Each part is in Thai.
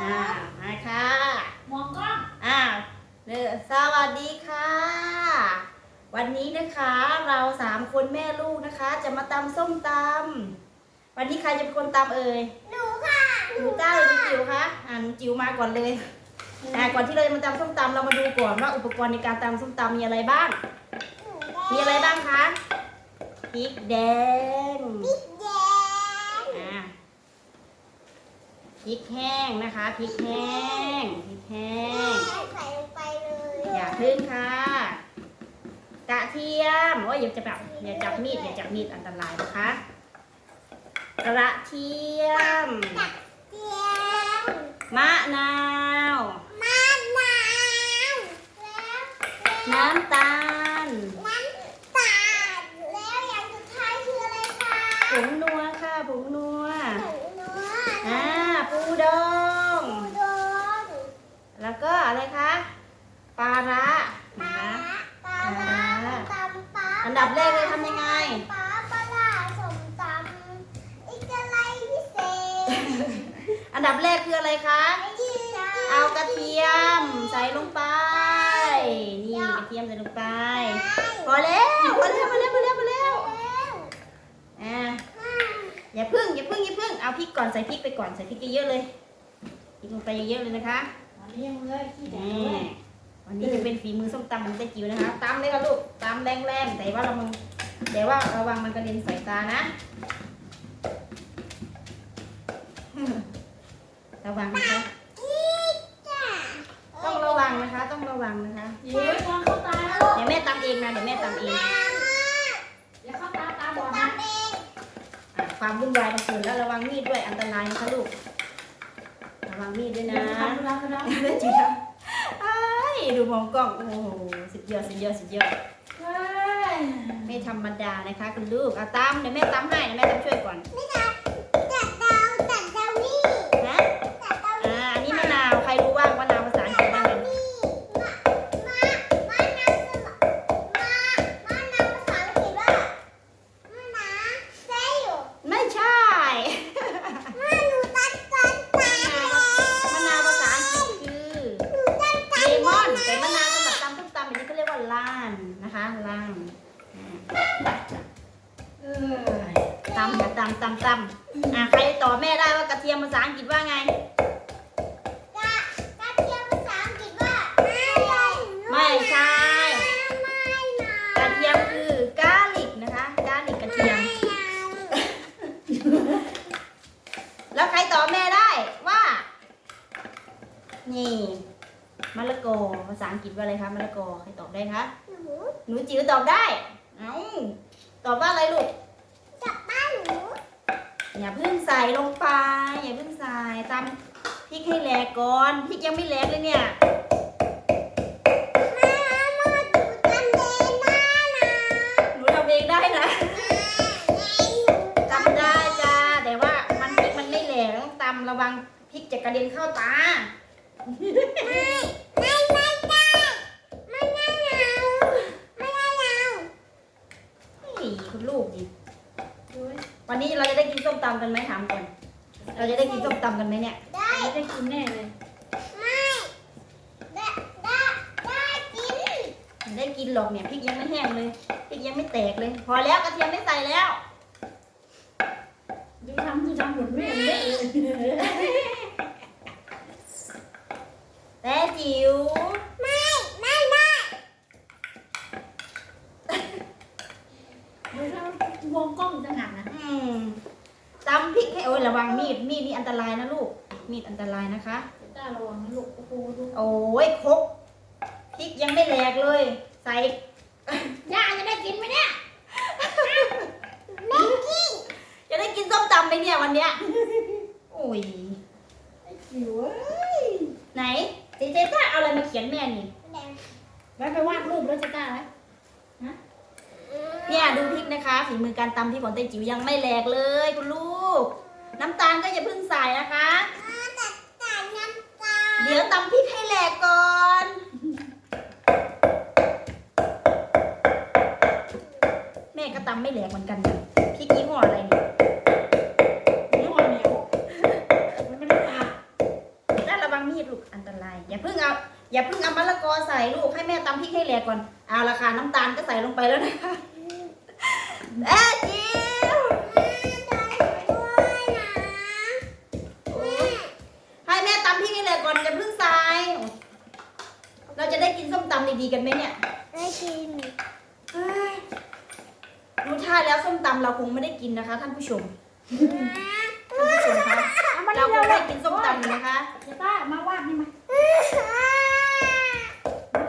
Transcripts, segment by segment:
อ่ามาค่ะมองกล้องอ่าเนี่ยสวัสดีค่ะ วันนี้นะคะเราสามคนแม่ลูกนะคะ จะมาตำส้มตำวันนี้ใครจะเป็นคนตำเอ่ยหนูค่ะหนูต้าหรือหนูจิ๋วคะอ่าหนูจิ๋วมาก่อนเลยอ่าก่อนที่เราจะมาตำส้มตำเรามาดูก่อนว่าอุปกรณ์ในการตำส้มตำมีอะไรบ้าง มีอะไรบ้างคะพริกแดงบิ๊กแดง อ่า พริกแห้งนะคะพริกแห้งพริกแห้ง ใส่ลงไปเลยอย่าพึ่งค่ะ กระเทียมโอ้ยอย่าจะแบบอย่าจับมีดอย่าจับมีดอันตรายนะคะ กระเทียม ตักเทียมมะนาว มะนาวแล้วน้ำตาล น้ำตาลแล้วอย่างสุดท้ายคืออะไรคะ ผงนัวค่ะผงนัว หมูเนื้อ อ่าปูดอง หมูดอง แล้วก็อะไรคะปลาร้า ปลา นะคะ ปลาร้าตำปลา อัน ดับแรกเลยทำยังไงปลาปลาร้าสมตำอีกอะไรพิเศษอันดับแรกคืออะไรคะเอากระเทียมใส่ลงไป นี่กระเทียมใส่ลงไป พอแล้วพอแล้วพอแล้วพอแล้วพอแล้วอ่าอย่าพึ่งอย่าพึ่งอย่าพึ่งเอาพริกก่อนใส่พริกไปก่อนใส่พริกเยอะๆเลยพริกลงไปเยอะๆเลยนะคะอันนี้ยังเลยขี้แดแหงม วันนี้จะเป็นฝีมือส้มตำของเจ๊จิ๋วนะคะตำเลยค่ะลูกตำแรงๆแต่ว่าเราแต่ว่าระวังมันกระเด็นใส่ตานะ ระวังนะคะต้องระวังนะคะ ต้องระวังนะคะเย้ยมองเข้าตาแล้วเดี๋ยวแม่ตำเองนะเดี๋ยวแม่ตำเองอย่าเข้าตาตาบอดนะอะความวุ่นวายมันเกิดแล้วระวังมีดด้วยอันตรายนะคะลูกระวังมีดด้วยนะทำรับรับเล่นจริงครับไอ้าย ดูมองกล้อง โอ้โหสุดยอดสุดยอดสุดยอดเฮ้ยไม่ธรรมดานะคะ คุณลูกเอาตำเดี๋ยวแม่ตำให้เดี๋ยวแม่ตำช่วยก่อน ไม่ตัดตัด ตำค่ะตำตำตำอะใครตอบแม่ได้ว่ากระเทียมภาษาอังกฤษว่าไงกะกระเทียมภาษาอังกฤษว่าไม่ไม่ใช่ไม่นะกระเทียมคือกาลิกนะคะกาลิกกระเทียม แล้วใครตอบแม่ได้ว่า นี่มะละกอภาษาอังกฤษว่าอะไรคะมะละกอใครตอบได้คะหนูหนูจิ๋วตอบได้ เอ้าตอบว่าอะไรลูกจับบ้านหนู อย่าเพิ่งใส่ลงไป อย่าเพิ่งใส่ตามพริกให้แหลกก่อนพริกยังไม่แหลกเลยเนี่ยมามาดูตันเดน่าหนูทำเองได้นะจำได้จ้าแต่ว่ามันพริกมันไม่แหลกต้องตำระวังพริกจะกระเด็นเข้าตา ไม่ได้ไม่ได้เอาไม่ได้เอา เฮ้ยคุณลูกดิ วันนี้เราจะได้กินส้มตำกันไหมถามก่อน เราจะได้กินส้มตำกันไหมเนี่ย ได้ไม่ได้กินแน่เลยไม่ได้ได้ได้กินไม่ได้กินหรอกเนี่ยพริกยังไม่แห้งเลยพริกยังไม่แตกเลย พอแล้วกระเทียมไม่ใส่แล้วดูทำดูทำหมดไม่เละเลยแต่จิ๋ว ไม่ไม่ไม่ ดูทำวงกล้องต่างหากนะ อืมตำพริกให้โอ้ยระวังมีดมีดนี่ อันตรายนะลูก มีดอันตรายนะคะตาระวังนะลูกโอ้โหดูโอ้ยครกพริกยังไม่แหลกเลย ใส่ย่าจะได้กินไหมเนี่ยไม่กินจะได้กินส้มตำไหมเนี่ยวันเนี้ยโอ้ยไอ้จิ๋วเอ้ยไหนเจ๊เจ๊ต้าเอาอะไรมาเขียนแม่นี่แดงไว้ไปวาดรูปแล้วจะกล้าไหมเนี่ยดูพริกนะคะฝีมือการตำพริกของเต้จิ๋วยังไม่แหลกเลยคุณลูก น้ำตาลก็อย่าเพิ่งใส่นะคะตัดตัดน้ำตาเดี๋ยวตำพริกให้แหลกก่อน แม่ก็ตำไม่แหลกเหมือนกันนะพริกยี่ห้ออะไรเนี่ยนี่หอเหนียวมันไม่ได้ปากนั่นดลูกอันตราย อย่าเพิ่งเอาอย่าเพิ่งเอามะละกอใส่ลูกให้แม่ตำพริกให้แหลกก่อนเอาละค่ะน้ำตาลก็ใส่ลงไปแล้วนะคะเอ๊ะจิ๋วให้แม่ตำพริกให้แหลกก่อนอย่าเพิ่งใส่เราจะได้กินส้มตำดีๆกันไห มเนี่ย ไม่กินเฮ้ยรู้ท่าแล้วส้มตำเราคงไม่ได้กินนะคะ ท่านผู้ชม ท่านผู้ชมคะเอามาเรานี่คงเร็ไม่วได้กินส้มตำนะคะเจต้ามาวาดนี่มา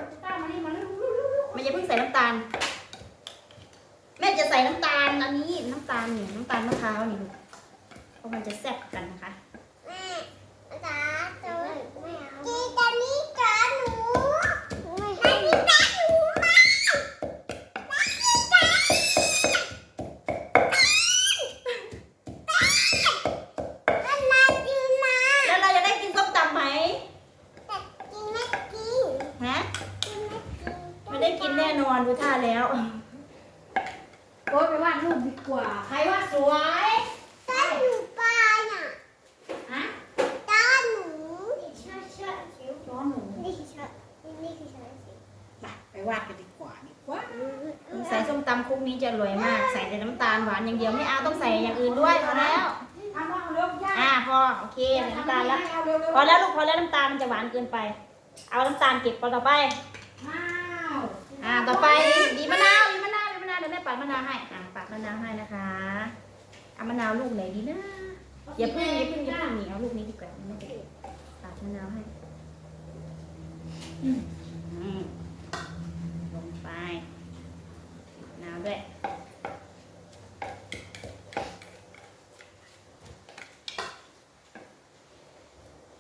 เจต้ามานี่มาเร็วเร็วเร็วเร็วมันอย่าเพิ่งใส่น้ำตาล แม่จะใส่น้ำตาลอันนี้น้ำตาลนี่น้ำตาลมะพร้าวนี่ลูกเพราะมันจะแซ่บกันนะคะ อนดูท่าแล้วโอ้ยไปวาดรูปดีกว่า ใครวาดสวยตาหนูปลาน่ะฮะตาหนูใช่ใช่คิ้วช้อนหนูนี่คือใช่นี่คือใช่สิไปไปวาดกันดีกว่าดีกว่าใส่ส้มตำคลุกนี้จะอร่อยมาก ใส่แต่น้ำตาลหวานอย่างเดียวไม่เอาต้องใส่อย่างอื่นด้วยพอแล้วทำมาเอาเร็วย่าอ่าพอโอเคใส่น้ำตาลแล้วเอาเร็วเร็วพอแล้วลูกพอแล้วน้ำตาลมันจะหวานเกินไป เอาน้ำตาลเก็บพอต่อไปอ้าว อ่าต่อไปบีบมะนาวบีบมะนาวบีบมะนาวเดี๋ยวแม่ปัดมะนาวให้อ่าปัดมะนาวให้นะคะเอามะนาวลูกไหนดีนะอย่าเพิ่งอย่าเพิ่งอย่าเพิ่งหนีเอาลูกนี้ดีกว่าไม่เป็นปัดมะนาวให้อืมลงไปมะนาวด้วย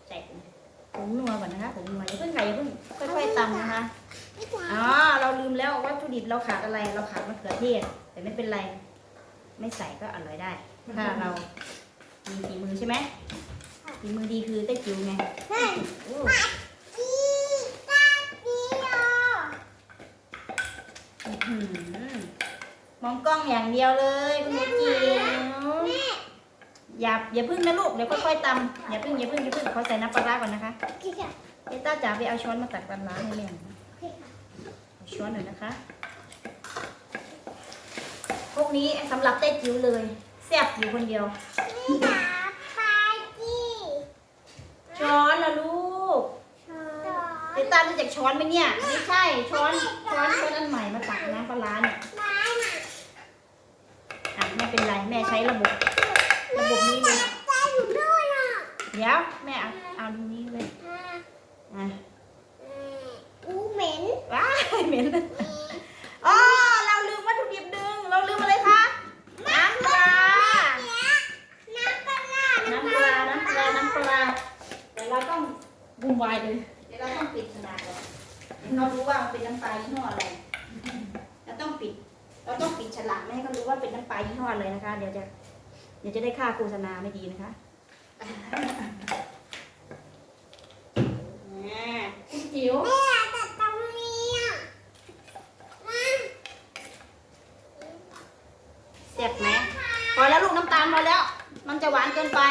ใส่ผงนัวก่อนนะคะผงนัวอย่าเพิ่งใส่อย่าเพิ่งค่อยๆตำนะคะไม่จ๋า อ๋อเราลืมแล้ววัตถุดิบเราขาดอะไร เราขาดมะเขือเทศ แต่ไม่เป็นไร ไม่ใส่ก็อร่อยได้ ถ้าเรามีฝีมือใช่ไหมฝีมือดีคือเต้จิ๋วไงแม่โอ้จีตาจีโออื้อหือมองกล้องอย่างเดียวเลยคุณแม่จิ๋วแม่อย่าอย่าพึ่งนะลูกเดี๋ยวค่อยๆตำอย่าพึ่งอย่าพึ่งอย่าพึ่งขอใส่น้ำปลาร้าก่อนนะคะคือค่ะเอต้าจ๋าไปเอาช้อนมาตักปลาร้าให้แม่ หน่อยนะคือค่ะเอาช้อนหน่อยนะคะ พวกนี้สำหรับเต้จิ๋วเลยแซ่บอยู่คนเดียว นี่ค่ะปลาจีช้อนละลูกช้อเดต้ารู้จักช้อนไหมเนี่ย ไม่ใช่ ช้อน ช้อนช้อนอันใหม่มาตักน้ำปลาร้าเนี่ยปลาน่ะอะไม่เป็นไรแม่ใช้ระบบ ระบบนี้เลยปลาอยู่ด้วยอะเดี๋ยวแม่เอาเอาตรงนี้เลย อ่าอะ อู้เหม็นว้ายเหม็นอ๋อเราลืมวัตถุดิบดึงเราลืมอะไรคะ น้ำปลา น้ำปลาร้าน้ำปลา น้ำปลา น้ำปลาแต่เราต้องวุ่นวายเลย เดี๋ยวเราต้องปิดขนาดก่อนเดี๋ยวเรารู้ว่ามันเป็นน้ำปลายี่ห้ออะไร เราต้องปิด เราต้องปิดฉลากไม่ให้เขารู้ว่าเป็นน้ำปลายี่ห้ออะไรนะคะ เดี๋ยวจะ เดี๋ยวจะได้ค่าโฆษณาไม่ดีนะคะอ่าคุณจิ๋ว แม่แต่ตรงนี้อะมา เสียบไหมพอแล้วลูกน้ำตาลพอแล้ว มันจะหวานเกินไป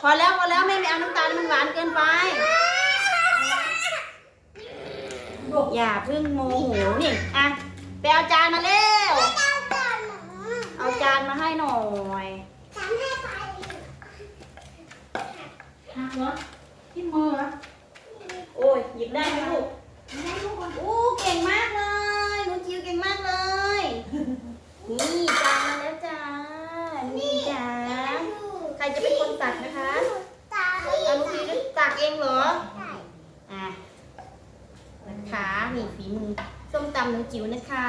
พอแล้วพอแล้วแม่ไม่เอาน้ำตาลมันหวานเกินไปอย่าเพึ่งโมโหนี่อะไปเอาจานมาเร็วเจ้าก่อนหนูเอาจานมาให้หน่อยฉันให้ไปหักเหรอที่มือเหรอโอ้ยหยิบได้ไหมลูกไม่รู้คนอู้เก่งมากเลยหนูจิวเก่งมากเลย นี่จานมาแล้วจ้า นี่จ้า ใครจะเป็นคนตักนะคะ ตา เอาลูกพีตัก เองเหรอ ใช่อะนะคะนี่ฝีมือส้มตำหนูจิ๋วนะคะ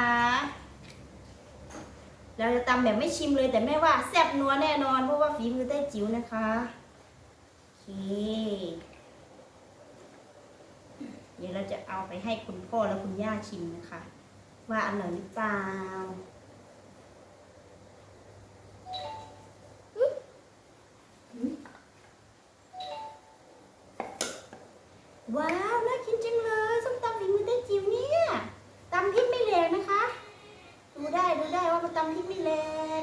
เราจะตำแบบไม่ชิมเลยแต่แม่ว่าแซ่บนัวแน่นอน เพราะว่าฝีมือได้จิ๋วนะคะโอเคเดี๋ยวเราจะเอาไปให้คุณพ่อและคุณย่าชิมนะคะ ว่าอร่อยหรือเปล่า ว้าวน่ากินจังเลยส้มตำฝีมือเต้จิ๋วเนี่ยตำพริกไม่แรงนะคะ ดูได้ดูได้ว่ามันตำพริกไม่แรง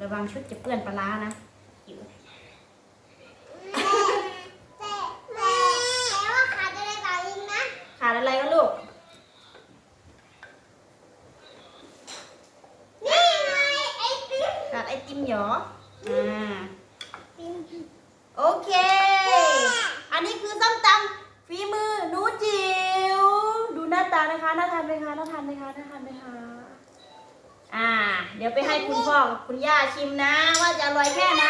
ระวังชุดจะเปื้อนปลาร้านะ ขาดไอติมเหรอ อ่า โอเค อันนี้คือส้มตำฝีมือหนูจิ๋ว ดูหน้าตานะคะ น่าทานไหมคะ น่าทานไหมคะ น่าทานไหมคะ อ่า เดี๋ยวไปให้คุณพ่อกับคุณย่าชิมนะ ว่าจะอร่อยแค่ไหน